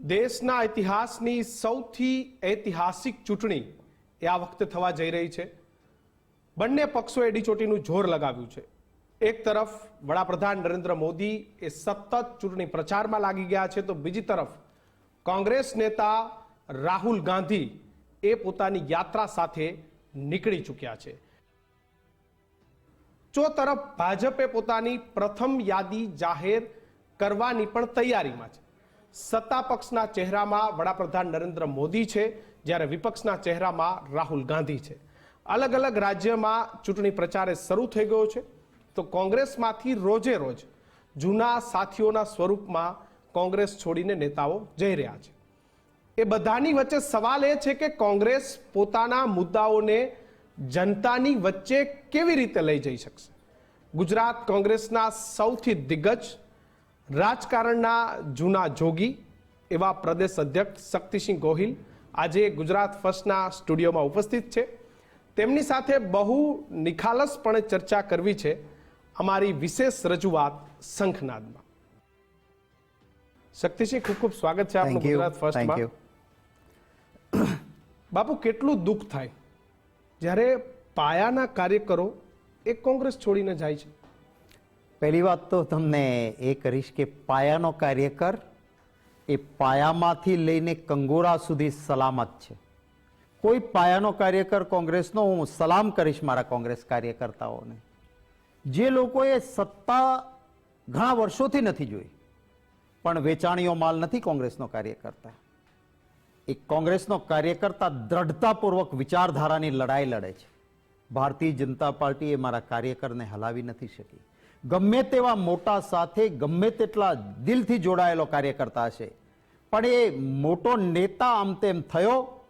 દેશના ઇતિહાસની સૌથી ઐતિહાસિક ચૂંટણી એ આ વખતે થવા જઈ રહી છે. બંને પક્ષોએ ડીચોટીનું જોર લગાવ્યું છે. એક તરફ વડાપ્રધાન નરેન્દ્ર મોદી એ સતત ચૂંટણી પ્રચારમાં લાગી ગયા છે તો બીજી તરફ કોંગ્રેસ નેતા રાહુલ ગાંધી એ પોતાની યાત્રા સાથે નીકળી ચૂક્યા છે. ચો તરફ ભાજપે પોતાની પ્રથમ યાદી જાહેર કરવાની પણ તૈયારીમાં છે. સત્તા પક્ષના ચહેરામાં વડાપ્રધાન નરેન્દ્ર મોદી છે, જ્યારે વિપક્ષના ચહેરામાં રાહુલ ગાંધી છે. અલગ અલગ રાજ્યમાં ચૂંટણી પ્રચારે શરૂ થઈ ગયો છે. તો કોંગ્રેસમાંથી રોજે રોજ જૂના સાથીઓના સ્વરૂપમાં કોંગ્રેસ છોડીને નેતાઓ જઈ રહ્યા છે. એ બધાની વચ્ચે સવાલ એ છે કે કોંગ્રેસ પોતાના મુદ્દાઓને જનતાની વચ્ચે કેવી રીતે લઈ જઈ શકશે? ગુજરાત કોંગ્રેસના સૌથી દિગ્ગજ રાજકારણના જૂના જોગી એવા પ્રદેશ અધ્યક્ષ શક્તિસિંહ ગોહિલ આજે ગુજરાત ફર્સ્ટના સ્ટુડિયોમાં ઉપસ્થિત છે. તેમની સાથે બહુ નિખાલસપણે ચર્ચા કરવી છે અમારી વિશેષ રજૂઆત શંખનાદમાં. શક્તિસિંહ ખૂબ ખૂબ સ્વાગત છે આપનું ગુજરાત ફર્સ્ટમાં. બાપુ કેટલું દુઃખ થાય જ્યારે પાયાના કાર્યકરો એ કોંગ્રેસ છોડીને જાય છે. પહેલી વાત તો તમને એ કરીશ કે પાયાનો કાર્યકર એ પાયામાંથી લઈને કંગોરા સુધી સલામત છે. કોઈ પાયાનો કાર્યકર કોંગ્રેસનો, હું સલામ કરીશ મારા કોંગ્રેસ કાર્યકર્તાઓને. જે લોકોએ સત્તા ઘણા વર્ષોથી નથી જોઈ, પણ વેચાણીઓ માલ નથી કોંગ્રેસનો કાર્યકર્તા. એ કોંગ્રેસનો કાર્યકર્તા દ્રઢતાપૂર્વક વિચારધારાની લડાઈ લડે છે. ભારતીય જનતા પાર્ટી એ મારા કાર્યકરને હલાવી નથી શકી. ગમે તેવા મોટા સાથે ગમે તેટલા દિલથી જોડાયેલો કાર્યકર્તા છે. પણ એ મોટો નેતા આમ તેમ થયો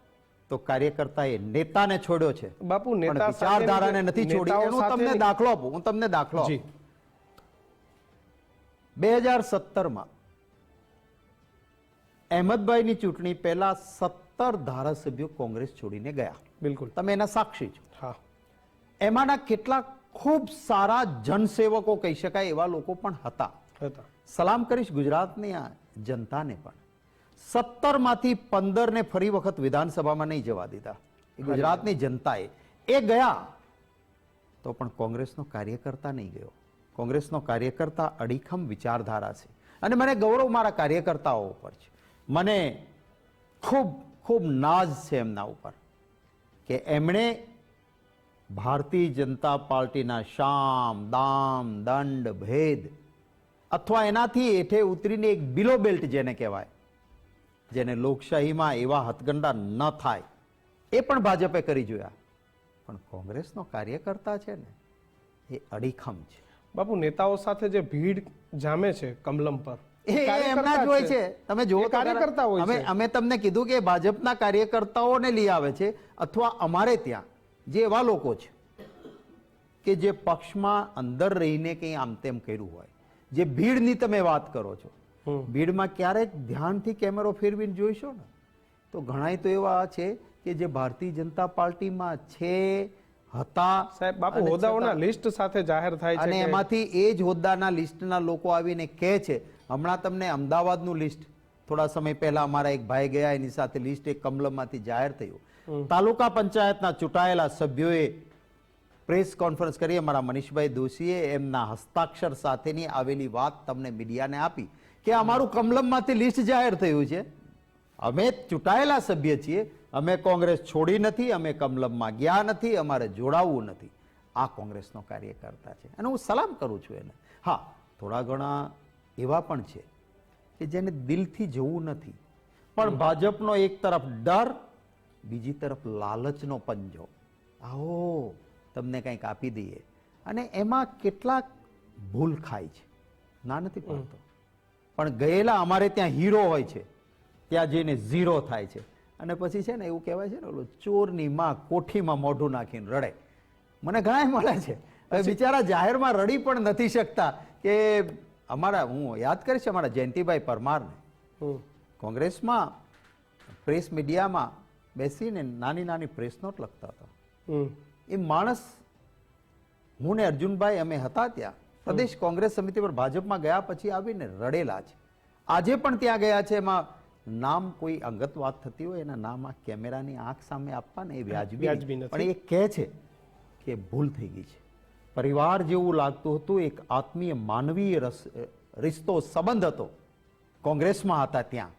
તો કાર્યકર્તા એ નેતાને છોડ્યો છે. બાપુ નેતા વિચારધારાને નથી છોડી નેતાઓ તમને દાખલો આપું હું તમને દાખલો આપું. બે હજાર સત્તરમાં અહેમદભાઈની ચૂંટણી પહેલા સત્તર ધારાસભ્યો કોંગ્રેસ છોડીને ગયા. બિલકુલ. તમે એના સાક્ષી છો. હા. એમાંના કેટલાક ખૂબ સારા જનસેવકો કહી શકાય એવા લોકો પણ હતા. હતા. સલામ કરીશ ગુજરાતની આ જનતાને પણ. સત્તરમાંથી પંદર ને ફરી વખત વિધાનસભામાં નહીં જવા દીધા. ગુજરાતની જનતાએ. એ ગયા તો પણ કોંગ્રેસનો કાર્યકર્તા નહીં ગયો. કોંગ્રેસનો કાર્યકર્તા અડીખમ વિચારધારા છે. અને મને ગૌરવ મારા કાર્યકર્તાઓ ઉપર છે. મને ખૂબ ખૂબ નાજ છે એમના ઉપર. કે એમણે ભારતીય જનતા પાર્ટીના શામ દામ દંડ ભેદ અથવા એનાથી એઠે ઉતરીને એક બિલો બેલ્ટ જેને કહેવાય જેને લોકશાહીમાં એવા હથગંડા ન થાય એ પણ ભાજપે કરી જોયા. પણ કોંગ્રેસનો કાર્યકર્તા છે ને એ અડીખમ છે. બાપુ નેતાઓ સાથે જે ભીડ જામે છે કમલમ પર એમના જ હોય છે. તમે જુઓ એ કાર્યકર્તા હોય અમે અમે તમને કીધું કે ભાજપના કાર્યકર્તાઓને લઈ આવે છે અથવા અમારે ત્યાં. જે એવા લોકો છે કે જે પક્ષમાં અંદર રહીને કંઈ આમ તેમ કર્યું હોય જે ભીડની તમે વાત કરો છો ભીડમાં ક્યારેક ધ્યાનથી કેમેરો ફેરવીને જોઈશો ને? તો ઘણાય તો એવા છે કે જે ભારતીય જનતા પાર્ટીમાં છે હતા સાહેબ બાપુ હોદ્દાઓના લિસ્ટ સાથે જાહેર થાય છે અને એમાંથી એ જ હોદ્દાના લિસ્ટના લોકો આવીને કહે છે હમણાં તમને અમદાવાદનું લિસ્ટ થોડા સમય પહેલા અમારા એક ભાઈ ગયા એની સાથે લિસ્ટ એક કમલમમાંથી જાહેર થયું. તાલુકા પંચાયતના ચૂંટાયેલા સભ્યોએ પ્રેસ કોન્ફરન્સ કરી. અમારા મનીષભાઈ દોશીએ એમના હસ્તાક્ષર સાથેની આવેલી વાત તમને મીડિયાને આપી કે અમારું કમલમમાંથી લિસ્ટ જાહેર થયું છે. અમે ચૂંટાયેલા સભ્ય છીએ. અમે કોંગ્રેસ છોડી નથી, અમે કમલમમાં ગયા નથી, અમારે જોડાવવું નથી. આ કોંગ્રેસનો કાર્યકર્તા છે. અને હું સલામ કરું છું એને. હા, થોડા ઘણા એવા પણ છે કે જેને દિલથી જવું નથી. પણ ભાજપનો એક તરફ ડર બીજી તરફ લાલચનો પંજો. આવો તમને કંઈક આપી દઈએ. અને એમાં કેટલાક ભૂલ ખાય છે. ના નથી પડતો. પણ ગયેલા અમારે ત્યાં હીરો હોય છે. ત્યાં જઈને ઝીરો થાય છે. અને પછી છે ને એવું કહેવાય છે ને ઓલું ચોરની માં કોઠીમાં મોઢું નાખીને રડે. મને ઘણા મળે છે. હવે બિચારા જાહેરમાં રડી પણ નથી શકતા કે અમારા હું યાદ કરીશ અમારા જયંતિભાઈ પરમારને. કોંગ્રેસમાં પ્રેસ મીડિયામાં બેસીને નાની નાની પ્રેસ નોટ લખતા હતા. એ માણસ હું ને અર્જુનભાઈ અમે હતા ત્યાં પ્રદેશ કોંગ્રેસ સમિતિ પર ભાજપમાં ગયા પછી આવીને રડેલા છે. આજે પણ ત્યાં ગયા છે એમાં નામ કોઈ અંગત વાત થતી હોય એના નામ આ કેમેરાની આંખ સામે આપવા ને એ વ્યાજબી પણ એ કહે છે કે ભૂલ થઈ ગઈ છે. પરિવાર જેવું લાગતું હતું એક આત્મીય માનવીય રિશ્તો સંબંધ હતો. કોંગ્રેસમાં હતા ત્યાં.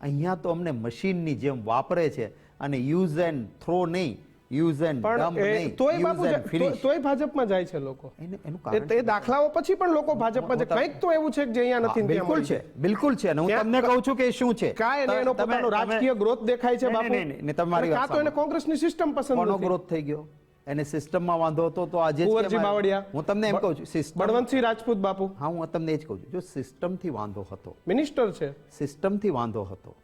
અહીંયા તો અમને મશીનની જેમ વાપરે છે. અને યુઝ એન્ડ થ્રો નહીં યુઝ એન્ડ ડમ્પ નહીં તોય બાપુ તોય- ભાજપમાં જાય છે લોકો. એનું એ કારણ તે દાખલાઓ પછી પણ લોકો ભાજપમાં છે કંઈક તો એવું છે કે જે અહીંયા નથી બિલકુલ છે બિલકુલ છે. અને હું તમને કહું છું કે શું છે? કાય એનો પોતાનો રાજકીય ગ્રોથ દેખાય છે બાપુ. નહીં, તમારી વાત તો એને કોંગ્રેસની સિસ્ટમ પસંદ નથી. ગ્રોથ થઈ ગયો? એને સિસ્ટમમાં વાંધો હતો તો આજે કુંવરજી બાવળિયા. હું તમને એમ કહું છું સિસ્ટમ બળવંતસિંહ રાજપૂત બાપુ. હા હું તમને એ જ કહું છું. જો સિસ્ટમથી વાંધો હતો મિનિસ્ટર છે. સિસ્ટમથી વાંધો હતો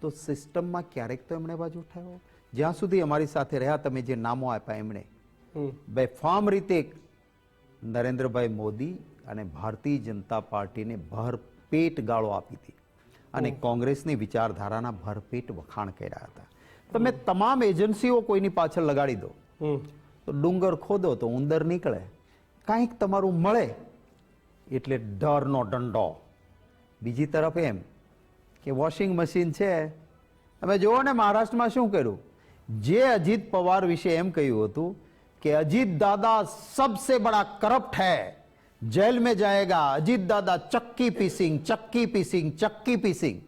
તો સિસ્ટમમાં ક્યારેક તો એમણે બાજુ ઉઠાવ્યો. જ્યાં સુધી અમારી સાથે રહ્યા તમે જે નામો આપ્યા એમણે. બેફામ રીતે નરેન્દ્રભાઈ મોદી અને ભારતીય જનતા પાર્ટીને ભરપેટ ગાળો આપી હતી. અને કોંગ્રેસની વિચારધારાના ભરપેટ વખાણ કર્યા હતા. તમે તમામ એજન્સીઓ કોઈની પાછળ લગાડી દો. તો ડુંગર ખોદો તો ઉંદર નીકળે. કાંઈક તમારું મળે. એટલે ડરનો દંડો. બીજી તરફ એમ કે વોશિંગ મશીન છે. તમે જુઓ ને મહારાષ્ટ્રમાં શું કર્યું? જે અજીત પવાર વિશે એમ કહ્યું હતું કે અજીત દાદા સબસે બડા કરપ્ટ હૈ. જેલ મેં જાયેગા. અજીત દાદા ચક્કી પીસિંગ ચક્કી પીસિંગ ચક્કી પીસિંગ.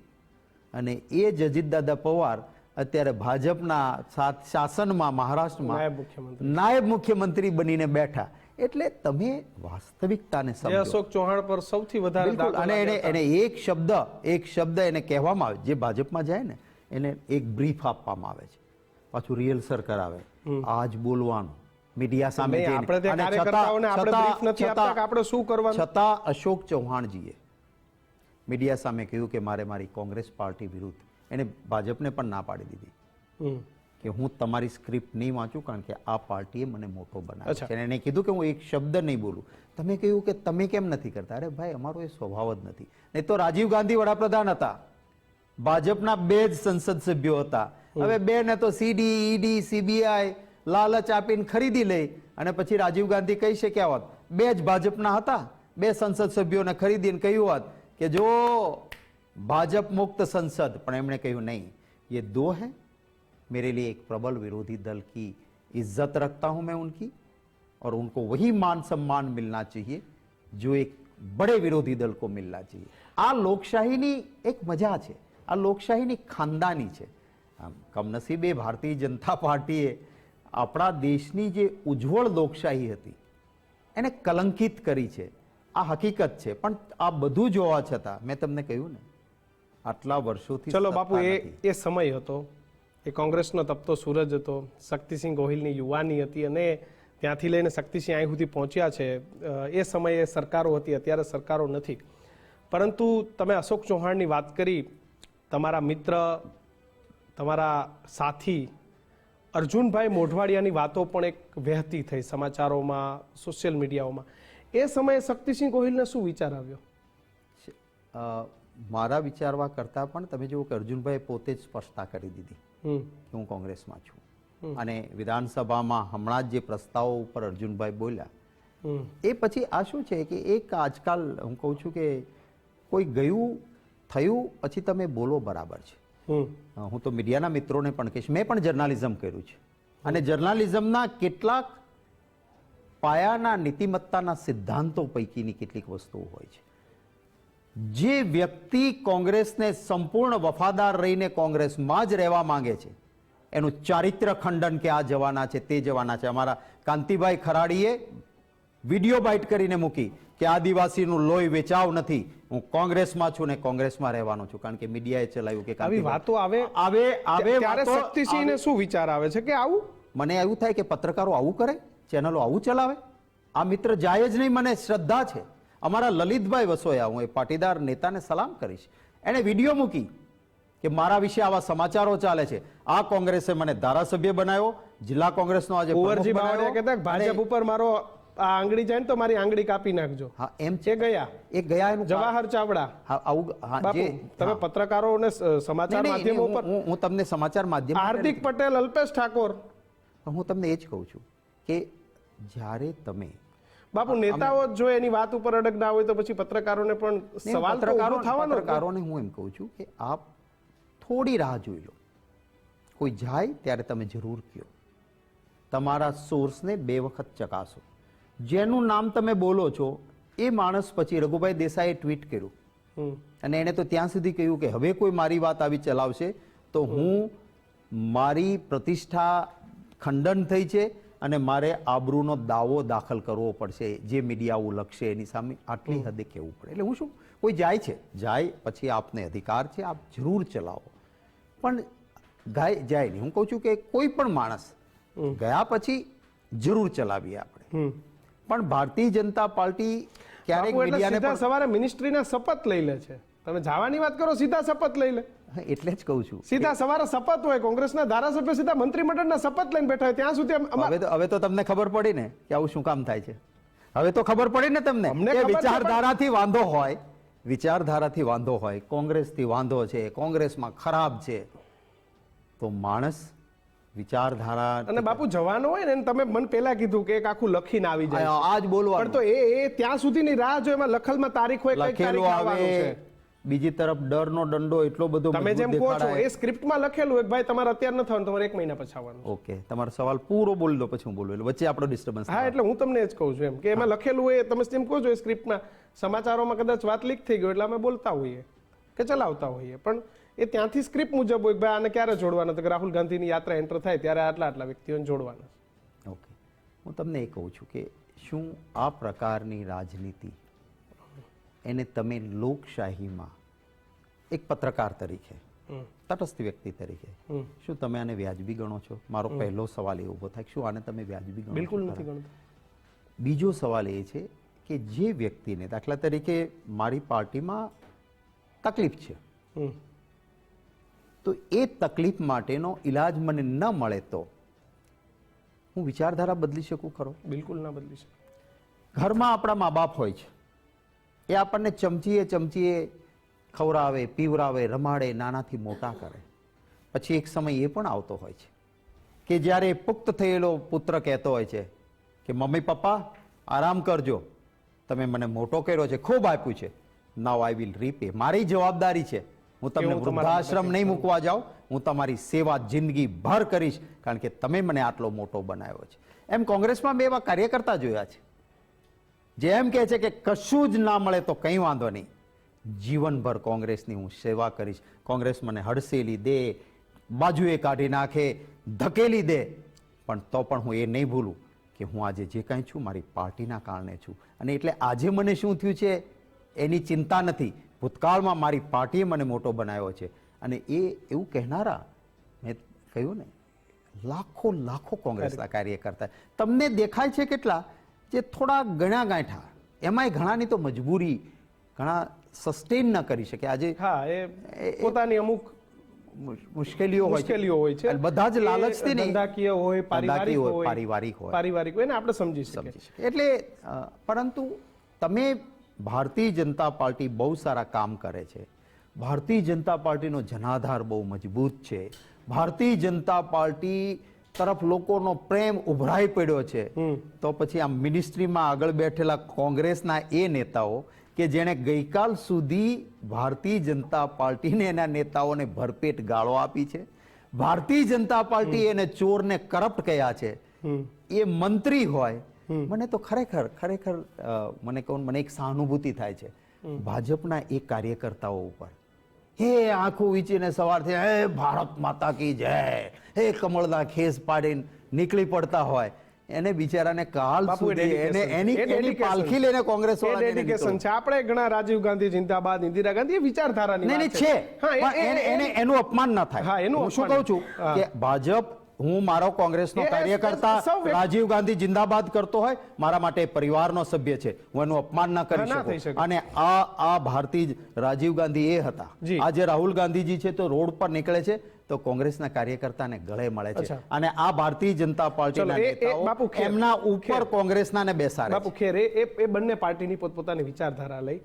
અને એ જ અજીત દાદા પવાર અત્યારે ભાજપના શાસનમાં મહારાષ્ટ્રમાં નાયબ મુખ્યમંત્રી બનીને બેઠા. એટલે તમે વાસ્તવિકતાને સમજો. અશોક ચૌહાણ પર સૌથી વધારે અને એને એને એક શબ્દ એક શબ્દ એને કહેવામાં આવે જે ભાજપમાં જાય ને એને એક બ્રીફ આપવામાં આવે છે. પાછું રિહર્સલ કરાવે. આજ બોલવાનું. મીડિયા સામે આપણે શું કરવાનું? છતાં અશોક ચૌહાણજીએ મીડિયા સામે કહ્યું કે મારે મારી કોંગ્રેસ પાર્ટી વિરુદ્ધ એને ભાજપને પણ ના પાડી દીધી. કે હું તમારી સ્ક્રિપ્ટ નહીં વાંચું કારણ કે આ પાર્ટીએ મને મોટો બનાવ્યો છે. એને કીધું કે હું એક શબ્દ નહીં બોલું. તમે કહ્યું કે તમે કેમ નથી કરતા? અરે ભાઈ અમારો એ સ્વભાવ જ નથી. નહીં તો રાજીવ ગાંધી વડાપ્રધાન હતા. ભાજપના બે જ સંસદ સભ્યો હતા. હવે બે ને તો સીડી ઈડી સીબીઆઈ લાલચ આપીને ખરીદી લઈ અને પછી રાજીવ ગાંધી કહી છે કે આવત બે જ ભાજપના હતા. બે સંસદ સભ્યોને ખરીદીને કહ્યું હોત કે જો ભાજપ મુક્ત સંસદ. પણ એમણે કહ્યું નહીં. એ દો હે? मेरे लिए एक प्रबल विरोधी दल की इज्जत रखता हूं मैं उनकी और उनको वही मान सम्मान मिलना चाहिए जो एक बड़े विरोधी दल को मिलना चाहिए આ લોકશાહીની એક મજા છે આ લોકશાહીની ખાનદાની છે આમ કમનસીબે ભારતીય જનતા પાર્ટીએ આપણા દેશની જે ઉજ્જવળ લોકશાહી હતી એને કલંકિત કરી છે આ હકીકત છે પણ આ બધું જોવા છતાં મેં તમને કહ્યું ને આટલા વર્ષોથી ચલો સત્તા બાપુ એ નથી. એ સમય હતો એ કોંગ્રેસનો તપતો સૂરજ હતો. શક્તિસિંહ ગોહિલની યુવાની હતી અને ત્યાંથી લઈને શક્તિસિંહ અહીં સુધી પહોંચ્યા છે. એ સમયે સરકારો હતી, અત્યારે સરકારો નથી. પરંતુ તમે અશોક ચૌહાણની વાત કરી, તમારા મિત્ર, તમારા સાથી, અર્જુનભાઈ મોઢવાડિયાની વાતો પણ એક વહેતી થઈ સમાચારોમાં, સોશિયલ મીડિયાઓમાં. એ સમયે શક્તિસિંહ ગોહિલને શું વિચાર આવ્યો? મારા વિચારવા કરતાં પણ તમે જુઓ કે અર્જુનભાઈ પોતે જ સ્પષ્ટતા કરી દીધી. કે હું કોંગ્રેસમાં છું. અને વિધાનસભામાં હમણાં જ પ્રસ્તાવો ઉપર અર્જુનભાઈ બોલ્યા એ પછી આ શું છે કે એક આજકાલ હું કહું છું કે કોઈ ગયું થયું પછી તમે બોલો બરાબર છે. હું તો મીડિયાના મિત્રોને પણ કહીશ મેં પણ જર્નાલિઝમ કર્યું છે. અને જર્નાલિઝમના કેટલાક પાયાના નીતિમત્તાના સિદ્ધાંતો પૈકીની કેટલીક વસ્તુઓ હોય છે. જે વ્યક્તિ કોંગ્રેસને સંપૂર્ણ વફાદાર રહીને કોંગ્રેસમાં જ રહેવા માંગે છે એનું ચારિત્ર ખંડન કે આ જવાના છે તે જવાના છે. અમારા કાંતિભાઈ ખરાડીએ વીડિયો બાઇટ કરીને મૂકી કે આદિવાસીનું લોહી વેચાવ નથી હું કોંગ્રેસમાં છું ને કોંગ્રેસમાં રહેવાનો છું કારણ કે મીડિયાએ ચલાવ્યું કે આવી વાતો આવે આવે આવે ત્યારે શક્તિસિંહને શું વિચાર આવે છે કે આવું? મને એવું થાય કે પત્રકારો આવું કરે ચેનલો આવું ચલાવે? આ મિત્ર જાય જ નહીં મને શ્રદ્ધા છે. અમારા લલિતભાઈ વસોયા હું એ પાટીદાર નેતાને સલામ કરીશ. એણે વીડિયો મૂકી કે મારા વિશે આવા સમાચારો ચાલે છે. આ કોંગ્રેસે મને ધારાસભ્ય બનાવ્યો જિલ્લા કોંગ્રેસનો આજે કુંવરજી બનાવ્યો. બાવળિયા કહેતા ભાજપ ઉપર મારો આ આંગળી જાય ને તો મારી આંગળી કાપી નાખજો. હા એમ છે ગયા? એ ગયા એનું જવાહર ચાવડા. હા આવું હા જે તમે પત્રકારો પત્રકારોને સમાચાર માધ્યમો ઉપર હું- હું તમને સમાચાર માધ્યમ હાર્દિક પટેલ અલ્પેશ ઠાકોર. હું તમને એ જ કહું છું કે જ્યારે તમે બાપુ નેતાઓ જ એની વાત ઉપર અડગ ના હોય તો પછી પત્રકારોને પણ સવાલ પત્રકારો થવાનો. પત્રકારોને હું એમ કહું છું કે આપ થોડી રાહ જોઈ લો. કોઈ જાય ત્યારે તમે જરૂર કહો તમારા સોર્સને બે વખત ચકાસો. જેનું નામ તમે બોલો છો એ માણસ પછી રઘુભાઈ દેસાઈએ ટ્વીટ કર્યું. અને એણે તો ત્યાં સુધી કહ્યું કે હવે કોઈ મારી વાત આવી ચલાવશે તો હું મારી પ્રતિષ્ઠા ખંડન થઈ છે અને મારે આબરૂનો દાવો દાખલ કરવો પડશે જે મીડિયાઓ લખશે એની સામે આટલી હદે કહેવું પડે? એટલે હું શું કોઈ જાય છે? જાય પછી આપને અધિકાર છે આપ જરૂર ચલાવો. પણ ગાય જાય નહીં. હું કહું છું કે કોઈ પણ માણસ ગયા પછી જરૂર ચલાવીએ આપણે. પણ ભારતીય જનતા પાર્ટી ક્યારેક મીડિયાને સવારે મિનિસ્ટ્રીના શપથ લઈ લે છે. તમે જવાની વાત કરો સીધા શપથ લઈ લે. એટલે જ કહું છું. સીધા સવારે શપથ હોય કોંગ્રેસના ધારાસભ્ય સીધા મંત્રીમંડળના શપથ લઈને બેઠા હોય ત્યાં સુધી હવે તો હવે તો તમને ખબર પડી ને કે આવું શું કામ થાય છે. હવે તો ખબર પડી ને તમને વિચારધારાથી વાંધો હોય વિચારધારાથી વાંધો હોય કોંગ્રેસથી વાંધો છે કોંગ્રેસમાં ખરાબ છે તો માણસ વિચારધારા અને બાપુ જવાનો હોય ને તમે મને પેલા કીધું કે એક આખું લખીને આવી જાય આજ બોલવા પણ તો એ ત્યાં સુધીની રાહ જો એમાં લખલમાં તારીખ હોય કઈ લખેલું તારીખ આવે. બીજી તરફ ડરનો દંડો એટલો બધો તમે જેમ કહો છો એ સ્ક્રિપ્ટમાં લખેલું હોય ભાઈ તમારે અત્યારે ન થવાનું તમારે એક મહિના પછી આવવાનું. ઓકે તમારો સવાલ પૂરો બોલી દો પછી હું બોલું. એટલે વચ્ચે આપણો ડિસ્ટર્બન્સ હા એટલે હું તમને જ કહું છું એમ કે એમાં લખેલું હોય તમે જેમ કહો છો એ સ્ક્રિપ્ટમાં સમાચારોમાં કદાચ વાત લીક થઈ ગયો એટલે અમે બોલતા હોઈએ કે ચલાવતા હોઈએ. પણ એ ત્યાંથી સ્ક્રિપ્ટ મુજબ હોય ભાઈ આને ક્યારે જોડવાના? તો કે રાહુલ ગાંધીની યાત્રા એન્ટર થાય ત્યારે આટલા આટલા વ્યક્તિઓને જોડવાના. ઓકે હું તમને એ કહું છું કે શું આ પ્રકારની રાજનીતિ એને તમે લોકશાહીમાં એક પત્રકાર તરીકે તટસ્થ વ્યક્તિ તરીકે શું તમે આને વ્યાજબી ગણો છો? મારો પહેલો સવાલ એ ઊભો થાય શું આને તમે વ્યાજબી ગણો બિલકુલ નથી ગણતો. બીજો સવાલ એ છે કે જે વ્યક્તિને દાખલા તરીકે મારી પાર્ટીમાં તકલીફ છે. તો એ તકલીફ માટેનો ઈલાજ મને ન મળે તો હું વિચારધારા બદલી શકું ખરો? બિલકુલ ના બદલી શકું. ઘરમાં આપણા મા બાપ હોય છે. એ આપણને ચમચીએ ચમચીએ ખવરાવે પીવરાવે રમાડે નાનાથી મોટા કરે. પછી એક સમય એ પણ આવતો હોય છે કે જ્યારે પુખ્ત થયેલો પુત્ર કહેતો હોય છે કે મમ્મી પપ્પા આરામ કરજો. તમે મને મોટો કર્યો છે ખૂબ આપ્યું છે. નાવ આઈ વિલ રીપે મારી જવાબદારી છે. હું તમને વૃદ્ધાશ્રમ નહીં મૂકવા જાઉં. હું તમારી સેવા જિંદગી ભર કરીશ. કારણ કે તમે મને આટલો મોટો બનાવ્યો છે. એમ કોંગ્રેસમાં મેં એવા કાર્યકર્તા જોયા છે. જે એમ કહે છે કે કશું જ ના મળે તો કંઈ વાંધો નહીં. જીવનભર કોંગ્રેસની હું સેવા કરીશ. કોંગ્રેસ મને હડસેલી દે બાજુએ કાઢી નાખે ધકેલી દે. પણ તો પણ હું એ નહીં ભૂલું કે હું આજે જે કાંઈ છું મારી પાર્ટીના કારણે છું. અને એટલે આજે મને શું થયું છે એની ચિંતા નથી. ભૂતકાળમાં મારી પાર્ટીએ મને મોટો બનાવ્યો છે. અને એ એવું કહેનારા મેં કહ્યું ને લાખો લાખો કોંગ્રેસના કાર્યકર્તા. તમને દેખાય છે કેટલા? જે થોડા ગણ્યા ગાંઠા એમાંય ઘણાની તો મજબૂરી ઘણા સસ્ટેન ન કરી શકે. આજે હા એ પોતાની અમુક મુશ્કેલીઓ મુશ્કેલીઓ હોય છે. બધા જ લાલચથી નહીં. ધંધાકીય હોય પારિવારિક હોય, હોય પારિવારિક હોય. પારિવારિક હોય ને આપણે સમજી શકીએ. એટલે પરંતુ તમે ભારતીય જનતા પાર્ટી બહુ સારા કામ કરે છે. ભારતીય જનતા પાર્ટીનો જનાધાર બહુ મજબૂત છે. ભારતીય જનતા પાર્ટી તરફ લોકોનો પ્રેમ ઉભરાઈ પડ્યો છે. તો પછી આ મિનિસ્ટ્રીમાં આગળ બેઠેલા કોંગ્રેસના એ નેતાઓ કે જેણે ગઈકાલ સુધી ભારતીય જનતા પાર્ટીને એના નેતાઓને ભરપેટ ગાળો આપી છે. ભારતીય જનતા પાર્ટી એને ચોરને કરપ્ટ કહ્યા છે. એ મંત્રી હોય મને તો ખરેખર ખરેખર મને કહું મને એક સહાનુભૂતિ થાય છે. ભાજપના એ કાર્યકર્તાઓ ઉપર હે આંખું વીંચીને સવારથી હે ભારત માતા કી જય. હે કમળના ખેસ પાડીને નીકળી પડતા હોય. એને બિચારાને કાલ સુધી એને એની એની પાલખી લઈને કોંગ્રેસ વાળા ડેડિકેશન છે. આપણે ઘણા રાજીવ ગાંધી જિંદાબાદ ઇન્દિરા ગાંધી એ વિચારધારાની નહીં છે. હા, એને- એનું અપમાન ના હા, એનું હું શું કહું છું કે ભાજપ હું મારો કોંગ્રેસનો કાર્યકર્તા રાજીવ ગાંધી જિંદાબાદ કરતો હોય મારા માટે પરિવારનો સભ્ય છે. હું એનું અપમાન ના કરી શકું. અને આ આ ભારતીય રાજીવ ગાંધી એ હતા. આજે રાહુલ ગાંધીજી છે તો રોડ પર નીકળે છે તો કોંગ્રેસના કાર્યકર્તાને ગળે મળે છે. અને આ ભારતીય જનતા પાર્ટીના નેતાઓ એમના ઉપર કોંગ્રેસના ને બેસાડે બાપુ ખેર એ એ- બંને પાર્ટીની પોતપોતાની વિચારધારા લઈ.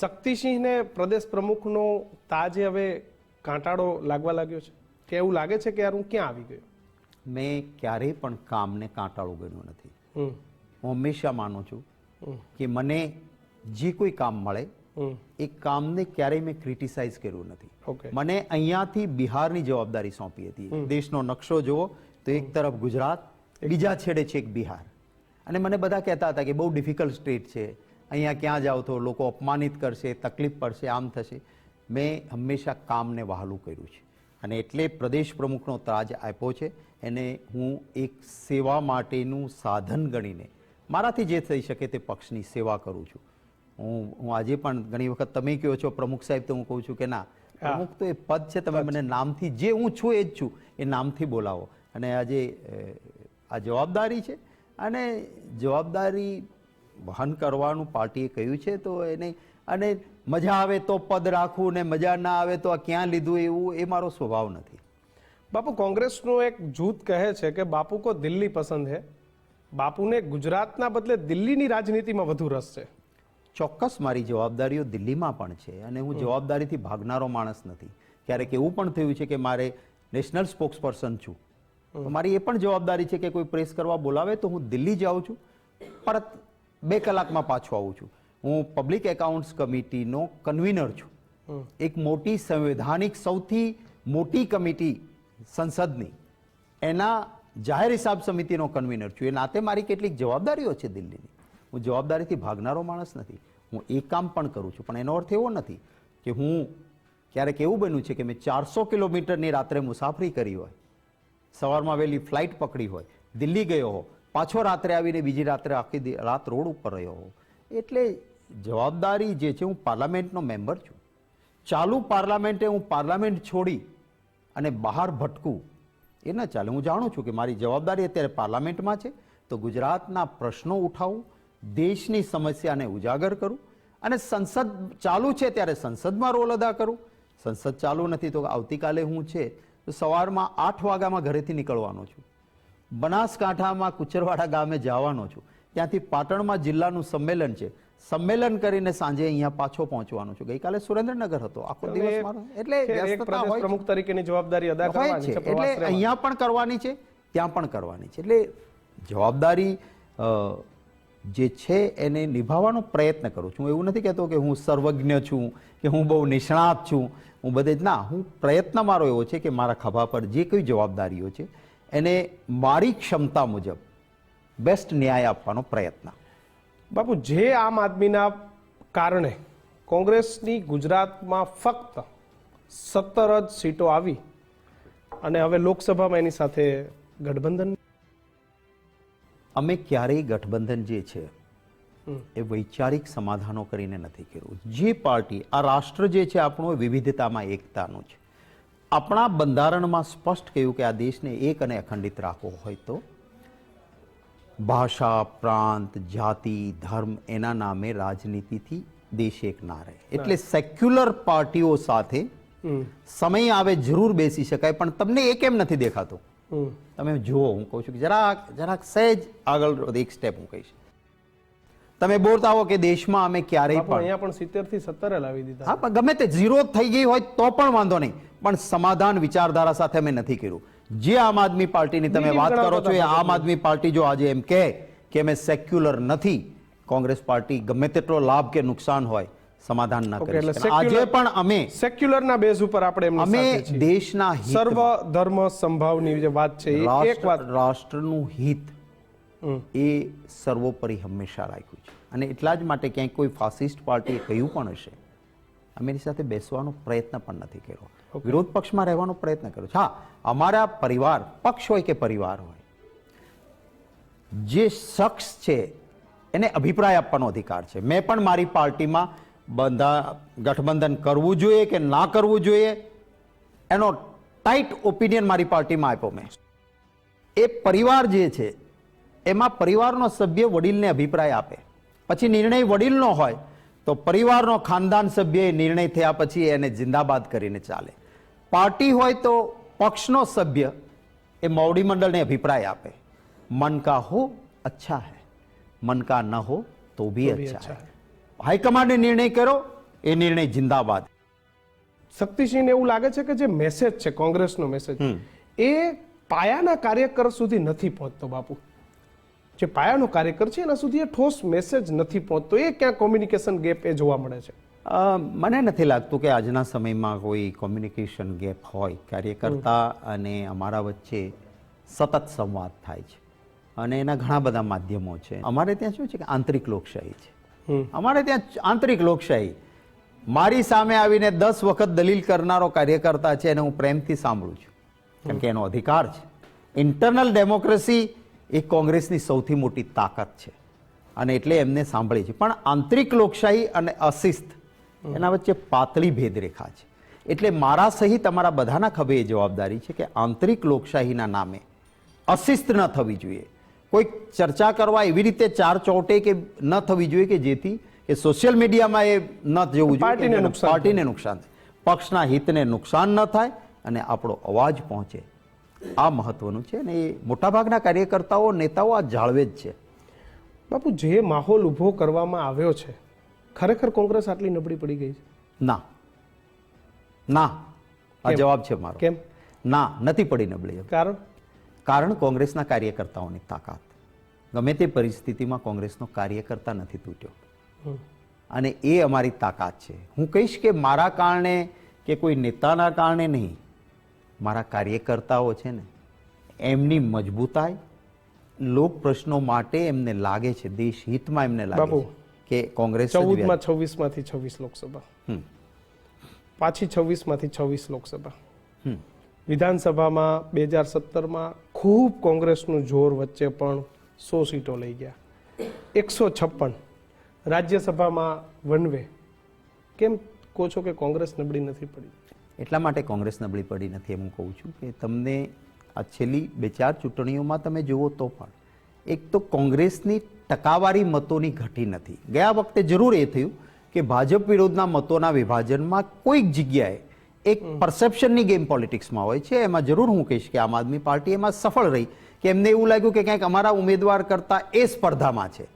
શક્તિસિંહને પ્રદેશ પ્રમુખનો તાજે હવે કાંટાળો લાગવા લાગ્યો છે. કે એવું લાગે છે કે યાર હું ક્યાં આવી ગયો? મેં ક્યારેય પણ કામને કાંટાળું ગણ્યું નથી. હું હંમેશા માનું છું કે મને જે કોઈ કામ મળે એ કામને ક્યારેય મેં ક્રિટિસાઇઝ કર્યું નથી. મને અહીંયાથી બિહારની જવાબદારી સોંપી હતી. દેશનો નકશો જુઓ તો એક તરફ ગુજરાત બીજા છેડે છે એક બિહાર. અને મને બધા કહેતા હતા કે બહુ ડિફિકલ્ટ સ્ટેટ છે. અહીંયા ક્યાં જાઓ તો લોકો અપમાનિત કરશે તકલીફ પડશે આમ થશે. મેં હંમેશા કામને વહાલું કર્યું છે. અને એટલે પ્રદેશ પ્રમુખનો તાજ આપ્યો છે. એને હું એક સેવા માટેનું સાધન ગણીને મારાથી જે થઈ શકે તે પક્ષની સેવા કરું છું. હું હું આજે પણ ઘણી વખત તમે કહો છો પ્રમુખ સાહેબ તો હું કહું છું કે ના પ્રમુખ તો એ પદ છે તમે મને નામથી જે હું છું એ જ છું એ નામથી બોલાવો. અને આજે આ જવાબદારી છે. અને જવાબદારી વહન કરવાનું પાર્ટીએ કહ્યું છે તો એને અને મજા આવે તો પદ રાખવું ને મજા ના આવે તો આ ક્યાં લીધું એવું એ મારો સ્વભાવ નથી. બાપુ કોંગ્રેસનું એક જૂથ કહે છે કે બાપુ કો દિલ્હી પસંદ હે. બાપુને ગુજરાતના બદલે દિલ્હીની રાજનીતિમાં વધુ રસ છે. ચોક્કસ મારી જવાબદારીઓ દિલ્હીમાં પણ છે અને હું જવાબદારીથી ભાગનારો માણસ નથી. ક્યારેક એવું પણ થયું છે કે મારે નેશનલ સ્પોક્સ પર્સન છું મારી એ પણ જવાબદારી છે કે કોઈ પ્રેસ કરવા બોલાવે તો હું દિલ્હી જાઉં છું. પરત બે કલાકમાં પાછો આવું છું. હું પબ્લિક એકાઉન્ટ્સ કમિટીનો કન્વીનર છું. એક મોટી સંવૈધાનિક સૌથી મોટી કમિટી સંસદની. એના જાહેર હિસાબ સમિતિનો કન્વીનર છું. એ નાતે મારી કેટલીક જવાબદારીઓ છે દિલ્હીની. હું જવાબદારીથી ભાગનારો માણસ નથી. હું એ કામ પણ કરું છું. પણ એનો અર્થ એવો નથી કે હું ક્યારેક એવું બન્યું છે કે મેં ચારસો કિલોમીટરની રાત્રે મુસાફરી કરી હોય સવારમાં વહેલી ફ્લાઇટ પકડી હોય દિલ્હી ગયો હો પાછો રાત્રે આવીને બીજી રાત્રે આખી રાત રોડ ઉપર રહ્યો હો. એટલે જવાબદારી જે છે હું પાર્લામેન્ટનો મેમ્બર છું. ચાલુ પાર્લામેન્ટે હું પાર્લામેન્ટ છોડી અને બહાર ભટકું, એ ના ચાલે. હું જાણું છું કે મારી જવાબદારી અત્યારે પાર્લામેન્ટમાં છે. તો ગુજરાતના પ્રશ્નો ઉઠાવું, દેશની સમસ્યાને ઉજાગર કરું અને સંસદ ચાલુ છે ત્યારે સંસદમાં રોલ અદા કરું. સંસદ ચાલુ નથી તો આવતીકાલે હું છે તો સવારમાં આઠ વાગ્યામાં ઘરેથી નીકળવાનો છું. બનાસકાંઠામાં કુચરવાડા ગામે જવાનો છું. ત્યાંથી પાટણમાં જિલ્લાનું સંમેલન છે. સંમેલન કરીને સાંજે અહીંયા પાછો પહોંચવાનો છું. ગઈકાલે સુરેન્દ્રનગર હતો. આખો દિવસ મારો. એટલે વ્યસ્તતા હોય પ્રમુખ તરીકેની જવાબદારી અદા કરવાની છે. એટલે અહીંયા પણ કરવાની છે ત્યાં પણ કરવાની છે. એટલે જવાબદારી જે છે એને નિભાવવાનો પ્રયત્ન કરું છું. હું એવું નથી કહેતો કે હું સર્વજ્ઞ છું કે હું બહુ નિષ્ણાત છું. હું બધે જ ના હું પ્રયત્ન મારો એવો છે કે મારા ખભા પર જે કઈ જવાબદારીઓ છે એને મારી ક્ષમતા મુજબ બેસ્ટ ન્યાય આપવાનો પ્રયત્ન. બાપુ જે આમ આદમીના કારણે કોંગ્રેસની ગુજરાતમાં ફક્ત સત્તર જ સીટો આવી અને હવે લોકસભામાં એની સાથે ગઠબંધન? અમે ક્યારેય ગઠબંધન જે છે એ વૈચારિક સમાધાનો કરીને નથી કર્યું. જે પાર્ટી આ રાષ્ટ્ર જે છે આપણું વિવિધતામાં એકતાનું છે. આપણા બંધારણમાં સ્પષ્ટ કહ્યું કે આ દેશને એક અને અખંડિત રાખવો હોય તો ભાષા પ્રાંત જાતિ ધર્મ એના નામે રાજનીતિથી દેશ એક ના રહે એટલે સેક્યુલર પાર્ટીઓ સાથે સમય આવે જરૂર બેસી શકાય પણ તમને એ કેમ નથી દેખાતો? તમે જુઓ હું કહું છું કે જરાક જરાક સહેજ આગળ એક સ્ટેપ હું કહીશ. તમે બોલતા હો કે દેશમાં અમે ક્યારેય પણ અહીંયા પણ સિત્તેરથી સત્તર લાવી દીધા. હા પણ ગમે તે ઝીરો થઈ ગઈ હોય તો પણ વાંધો નહીં. પણ સમાધાન વિચારધારા સાથે અમે નથી કર્યું. જે આમ આદમી પાર્ટીની તમે વાત કરો છો એ આમ આદમી પાર્ટી જો આજે એમ કહે કે અમે સેક્યુલર નથી કોંગ્રેસ પાર્ટી ગમે તેટલો લાભ કે નુકસાન હોય સમાધાન ના કરી. આજે પણ અમે સેક્યુલરના બેઝ ઉપર આપણે અમે દેશના સર્વ ધર્મ સંભાવની જે વાત છે એક રાષ્ટ્ર- વાત રાષ્ટ્રનું હિત એ સર્વોપરી હંમેશા રાખ્યું છે. અને એટલા જ માટે ક્યાંય કોઈ ફાસિસ્ટ પાર્ટીએ કહ્યું પણ હશે. અમે એની સાથે બેસવાનો પ્રયત્ન પણ નથી કર્યો. વિરોધ પક્ષમાં રહેવાનો પ્રયત્ન કર્યો છે. હા, અમારા પરિવાર, પક્ષ હોય કે પરિવાર હોય, જે શખ્સ છે, એને અભિપ્રાય આપવાનો અધિકાર છે. મેં પણ મારી પાર્ટીમાં બંધા, ગઠબંધન કરવું જોઈએ કે ના કરવું જોઈએ, એનો ટાઈટ ઓપિનિયન મારી પાર્ટીમાં આપ્યો મેં. એ પરિવાર જે છે, એમાં પરિવારનો સભ્ય વડીલને અભિપ્રાય આપે. પછી નિર્ણય વડીલનો હોય, તો પરિવારનો ખાનદાન સભ્ય એ નિર્ણય થયા પછી એને જિંદાબાદ કરીને ચાલે. પાર્ટી હોય તો પક્ષનો સભ્ય એ મૌડી મંડળને અભિપ્રાય આપે. મન કા હો અચ્છા હૈ. મન કા ન હો તો ભી ભી અચ્છા હૈ. હાઈકમાન્ડે નિર્ણય કર્યો એ નિર્ણય જિંદાબાદ. શક્તિસિંહને એવું લાગે છે કે જે મેસેજ છે કોંગ્રેસનો મેસેજ એ પાયાના કાર્યકર સુધી નથી પહોંચતો બાપુ. જે પાયાનો કાર્યકર છે એના સુધી એ ઠોસ મેસેજ નથી પહોંચતો. એ ક્યાં કોમ્યુનિકેશન ગેપ એ જોવા મળે છે. મને નથી લાગતું કે આજના સમયમાં કોઈ કોમ્યુનિકેશન ગેપ હોય. કાર્યકર્તા અને અમારા વચ્ચે સતત સંવાદ થાય છે. અને એના ઘણા બધા માધ્યમો છે. અમારે ત્યાં શું છે કે આંતરિક લોકશાહી છે. અમારે ત્યાં આંતરિક લોકશાહી. મારી સામે આવીને દસ વખત દલીલ કરનારો કાર્યકર્તા છે એને હું પ્રેમથી સાંભળું છું. કારણ કે એનો અધિકાર છે. ઇન્ટરનલ ડેમોક્રેસી એ કોંગ્રેસની સૌથી મોટી તાકાત છે. અને એટલે એમને સાંભળી છે. પણ આંતરિક લોકશાહી અને અશિસ્ત એના વચ્ચે પાતળી ભેદરેખા છે. એટલે મારા સહિત અમારા બધાના ખભે એ જવાબદારી છે કે આંતરિક લોકશાહીના નામે અશિસ્ત ન થવી જોઈએ. કોઈ ચર્ચા કરવા એવી રીતે ચાર ચોટે કે ન થવી જોઈએ કે જેથી કે સોશિયલ મીડિયામાં એ ન જવું જોઈએ પાર્ટીને નુકસાન થાય. પક્ષના હિતને નુકસાન ન થાય અને આપણો અવાજ પહોંચે. આ મહત્વનું છે અને એ મોટાભાગના કાર્યકર્તાઓ નેતાઓ આ જાળવે જ છે. બાપુ જે માહોલ ઊભો કરવામાં આવ્યો છે ખરેખર કોંગ્રેસ આટલી નબળી પડી ગઈ છે? ના. ના. આ જવાબ છે મારો. કેમ? ના નથી પડી નબળી કારણ? કારણ કોંગ્રેસના કાર્યકર્તાઓની તાકાત. ગમે તે પરિસ્થિતિમાં કોંગ્રેસનો કાર્યકર્તા નથી તૂટ્યો. અને એ અમારી તાકાત છે. હું કહીશ કે મારા કારણે કે કોઈ નેતાના કારણે નહીં મારા કાર્યકર્તાઓ છે ને એમની મજબૂતાઈ લોક પ્રશ્નો માટે એમને લાગે છે દેશ હિતમાં એમને લાગે છે. કે કોંગ્રેસ ચૌદમાં છવ્વીસમાંથી છવ્વીસ લોકસભા. પાછી છવ્વીસમાંથી છવ્વીસ લોકસભા. વિધાનસભામાં બે હજાર સત્તરમાં ખૂબ કોંગ્રેસનું જોર વચ્ચે પણ સો સીટો લઈ ગયા. એકસો છપ્પન. રાજ્યસભામાં વનવે કેમ કહો છો કે કોંગ્રેસ નબળી નથી પડી? એટલા માટે કોંગ્રેસ નબળી પડી નથી એમ હું કહું છું કે તમને આ છેલ્લી બે ચાર ચૂંટણીઓમાં તમે જુઓ તો પણ એક તો કોંગ્રેસની ટકાવારી મતોની ઘટી નથી. ગયા વખતે જરૂર એ થયું કે ભાજપ વિરોધના મતોના વિભાજનમાં કોઈક જગ્યાએ એક પરસેપ્શનની ગેમ પોલિટિક્સમાં હોય છે. એમાં જરૂર હું કહીશ કે આમ આદમી પાર્ટી એમાં સફળ રહી કે એમને એવું લાગ્યું કે ક્યાંક અમારા ઉમેદવાર કરતાં એ સ્પર્ધામાં છે.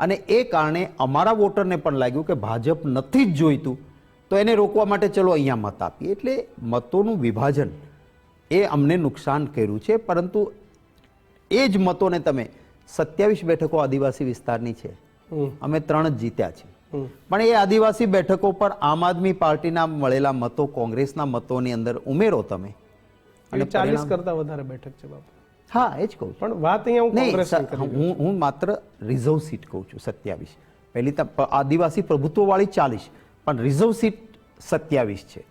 અને એ કારણે અમારા વોટરને પણ લાગ્યું કે ભાજપ નથી જ જોઈતું. તો એને રોકવા માટે ચલો અહીંયા મત આપીએ. એટલે મતોનું વિભાજન એ અમને નુકસાન કર્યું છે. પરંતુ એ જ મતોને તમે સત્યાવીસ બેઠકો આદિવાસી વિસ્તારની છે. અમે ત્રણ જ જીત્યા છે પણ એ આદિવાસી બેઠકો પર આમ આદમી પાર્ટીના મળેલા મતો કોંગ્રેસના મતોની અંદર ઉમેરો તમે. અને ચાલીસ કરતા વધારે બેઠક છે બાપુ. હા એ જ કહું પણ વાત અહીંયા હું હું હું માત્ર રિઝર્વ સીટ કહું છું સત્યાવીસ. પહેલી આદિવાસી પ્રભુત્વવાળી ચાલીસ પણ રિઝર્વ સીટ સત્યાવીસ છે.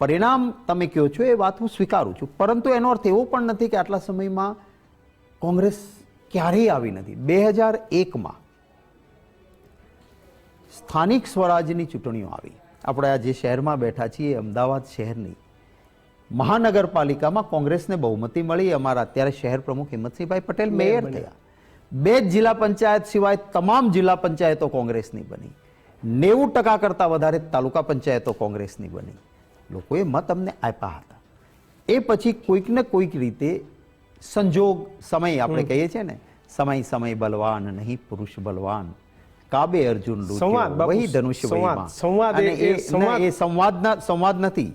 પરિણામ તમે કહો છો એ વાત હું સ્વીકારું છું. પરંતુ એનો અર્થ એવો પણ નથી કે આટલા સમયમાં કોંગ્રેસ ક્યારેય આવી નથી. બે હજાર એકમાં સ્થાનિક સ્વરાજની ચૂંટણીઓ આવી. આપણે આ જે શહેરમાં બેઠા છીએ અમદાવાદ શહેરની. મહાનગરપાલિકામાં કોંગ્રેસને બહુમતી મળી. અમારા અત્યારે શહેર પ્રમુખ હિંમતસિંહભાઈ પટેલ મેયર થયા. બે જ જિલ્લા પંચાયત સિવાય તમામ જિલ્લા પંચાયતો કોંગ્રેસની બની. નેવું ટકા કરતાં વધારે તાલુકા પંચાયતો કોંગ્રેસની બની. લોકોએ મત અમને આપ્યા હતા. એ પછી કોઈક ને કોઈક રીતે સંજોગ સમય આપણે કહીએ છીએ ને સમય સમય બલવાન નહીં પુરુષ બલવાન કાબે અર્જુન સંવાદ, વહી ધનુષ સંવાદ. સંવાદ એ- સંવાદના સંવાદ નથી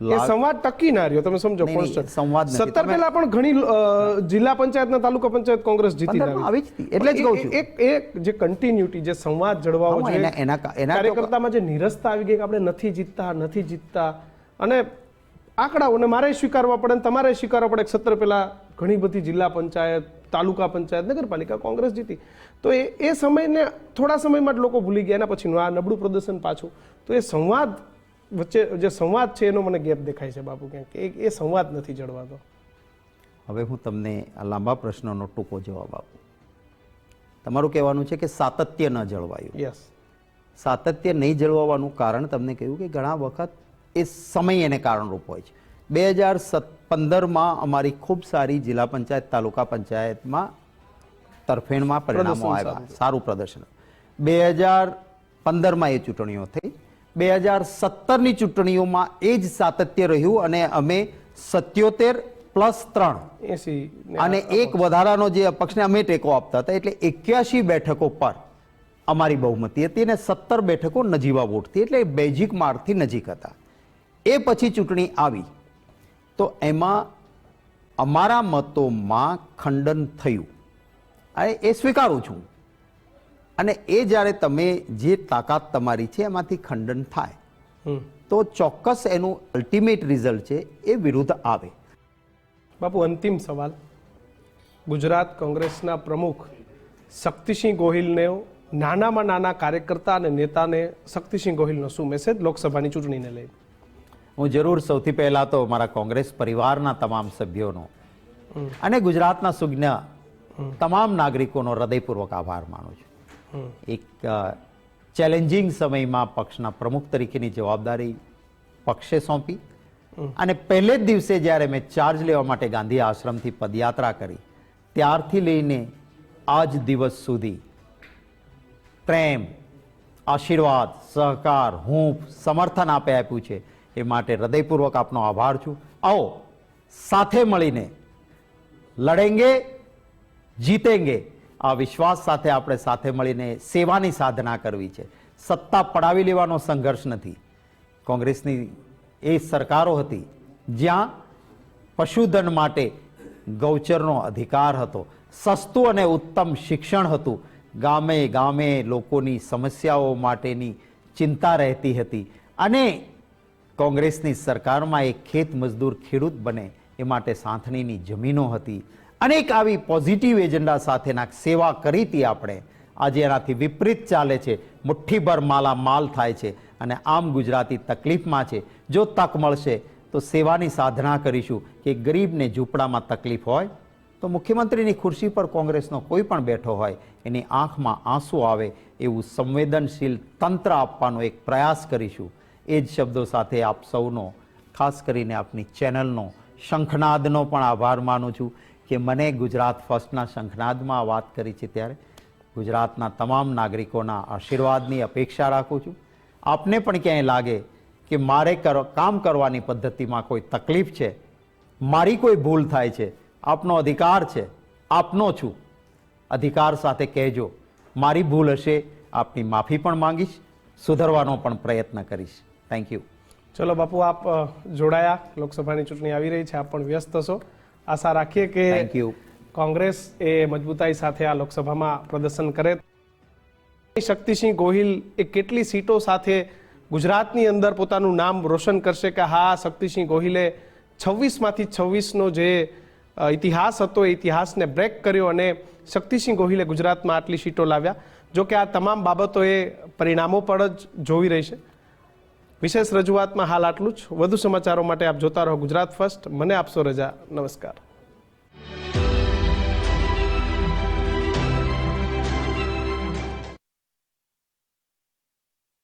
એ સંવાદ ટકી ના રહ્યો તમે સમજો. સંવાદ. સત્તર પહેલા પણ ઘણી જિલ્લા જિલ્લા પંચાયતના તાલુકા પંચાયત કોંગ્રેસ જીતી આવી એટલે જ કહું છું. એક એક જે કન્ટિન્યુટી જે સંવાદ જળવાવો છે જોઈએ એના- એના કાર્યકર્તામાં જે નિરસતા આવી ગઈ કે આપણે નથી જીતતા નથી જીતતા અને આંકડાઓને મારે સ્વીકારવા પડે અને તમારે સ્વીકારવા પડે કે સત્તર પહેલા ઘણી બધી જિલ્લા પંચાયત તાલુકા પંચાયત નગરપાલિકા કોંગ્રેસ જીતી. તો એ એ સમયને થોડા સમયમાં જ લોકો ભૂલી ગયા એના પછીનું આ નબળું પ્રદર્શન પાછું. તો એ સંવાદ વચ્ચે જે સંવાદ છે એનો મને ગેપ દેખાય છે બાપુ ક્યાંક કે એ- એ સંવાદ નથી જળવાતો. હવે હું તમને આ લાંબા પ્રશ્નનો ટૂંકો જવાબ આપું. તમારું કહેવાનું છે કે સાતત્ય ન જળવાયું. યસ સાતત્ય નહીં જળવાવાનું કારણ તમને કહ્યું કે ઘણા વખત એ સમય એને કારણરૂપ હોય છે. બે હજાર પંદરમાં અમારી ખૂબ સારી જિલ્લા પંચાયત તાલુકા પંચાયતમાં તરફેણમાં પરિણામો આવ્યા. સારું. પ્રદર્શન. બે હજાર પંદરમાં એ ચૂંટણીઓ થઈ. બે હજાર સત્તરની ચૂંટણીઓમાં એ જ સાતત્ય રહ્યું અને અમે સત્યોતેર પ્લસ ત્રણ એસી અને એક વધારાનો જે અપક્ષને અમે ટેકો આપતા હતા એટલે એક્યાસી બેઠકો પર અમારી બહુમતી હતી અને સત્તર બેઠકો નજીવા વોટથી એટલે બેઝિક માર્કથી નજીક હતા. એ પછી ચૂંટણી આવી. તો એમાં અમારા મતોમાં ખંડન થયું. અને એ સ્વીકારું છું. અને એ જ્યારે તમે જે તાકાત તમારી છે એમાંથી ખંડન થાય. તો ચોક્કસ એનું અલ્ટિમેટ રિઝલ્ટ છે એ વિરુદ્ધ આવે. બાપુ અંતિમ સવાલ. ગુજરાત કોંગ્રેસના પ્રમુખ શક્તિસિંહ ગોહિલને નાનામાં નાના કાર્યકર્તા અને નેતાને શક્તિસિંહ ગોહિલનો શું મેસેજ લોકસભાની ચૂંટણીને લઈને હું જરૂર સૌથી પહેલા તો મારા કોંગ્રેસ પરિવારના તમામ સભ્યોનો અને ગુજરાતના સુજ્ઞ તમામ નાગરિકોનો હૃદયપૂર્વક આભાર માનું છું. એક ચેલેન્જિંગ સમયમાં પક્ષના પ્રમુખ તરીકેની જવાબદારી પક્ષે સોંપી. અને પહેલે જ દિવસે જ્યારે મેં ચાર્જ લેવા માટે ગાંધી આશ્રમથી પદયાત્રા કરી ત્યારથી લઈને આજ દિવસ સુધી પ્રેમ આશીર્વાદ સહકાર હૂંફ સમર્થન આપે આપ્યું છે. એ માટે હૃદયપૂર્વક આપનો આભાર છું. આવો, સાથે મળીને લડેંગે, જીતેંગે, આ વિશ્વાસ સાથે આપણે સાથે મળીને સેવાની સાધના કરવી છે. સત્તા પડાવી લેવાનો સંઘર્ષ નથી. કોંગ્રેસની એ સરકારો હતી જ્યાં પશુધન માટે ગૌચરનો અધિકાર હતો. સસ્તું અને ઉત્તમ શિક્ષણ હતું. ગામે ગામે લોકોની સમસ્યાઓ માટેની ચિંતા રહેતી હતી. અને કોંગ્રેસની સરકારમાં એક ખેત મજદૂર ખેડૂત બને, એ માટે સાંથણીની જમીનો હતી. અનેક આવી પોઝિટિવ એજન્ડા સાથેના સેવા કરી હતી આપણે. આજે એનાથી વિપરીત ચાલે છે. મુઠ્ઠીભર માલા માલ થાય છે અને આમ ગુજરાતી તકલીફમાં છે. જો તક મળશે, તો સેવાની સાધના કરીશું કે ગરીબને ઝૂંપડામાં તકલીફ હોય, તો મુખ્યમંત્રીની ખુરશી પર કોંગ્રેસનો કોઈ પણ બેઠો હોય, એની આંખમાં આંસુ આવે એવું સંવેદનશીલ તંત્ર આપવાનો એક પ્રયાસ કરીશું. એ જ શબ્દો સાથે આપ સૌનો, ખાસ કરીને આપની ચેનલનો શંખનાદનો પણ આભાર માનું છું કે મને ગુજરાત ફર્સ્ટના શંખનાદમાં વાત કરી છે ત્યારે ગુજરાતના તમામ નાગરિકોના આશીર્વાદની અપેક્ષા રાખું છું. આપને પણ ક્યાંય લાગે કે મારે કર, કામ કરવાની પદ્ધતિમાં કોઈ તકલીફ છે? મારી કોઈ ભૂલ થાય છે? આપનો અધિકાર છે? આપનો છું. અધિકાર સાથે કહેજો, મારી ભૂલ હશે, આપની માફી પણ માંગીશ, સુધરવાનો પણ પ્રયત્ન કરીશ. થેન્ક યુ ચલો બાપુ આપ જોડાયા. લોકસભાની ચૂંટણી આવી રહી છે. આપ પણ વ્યસ્ત છો આશા રાખીએ કે થેન્ક યુ કોંગ્રેસ એ મજબૂતાઈ સાથે આ લોકસભામાં પ્રદર્શન કરે. શક્તિસિંહ ગોહિલ એ કેટલી સીટો સાથે ગુજરાતની અંદર પોતાનું નામ રોશન કરશે કે હા શક્તિસિંહ ગોહિલે છવ્વીસમાંથી છવ્વીસનો જે ઇતિહાસ હતો એ ઇતિહાસને બ્રેક કર્યો અને શક્તિસિંહ ગોહિલે ગુજરાતમાં આટલી સીટો લાવ્યા. જો કે આ તમામ બાબતો એ પરિણામો પર જ જોવી રહી છે. વિશેષ રજૂઆતમાં હાલ આટલું જ. વધુ સમાચારો માટે આપ જોતા રહો ગુજરાત ફર્સ્ટ. મને આપશો રજા. નમસ્કાર.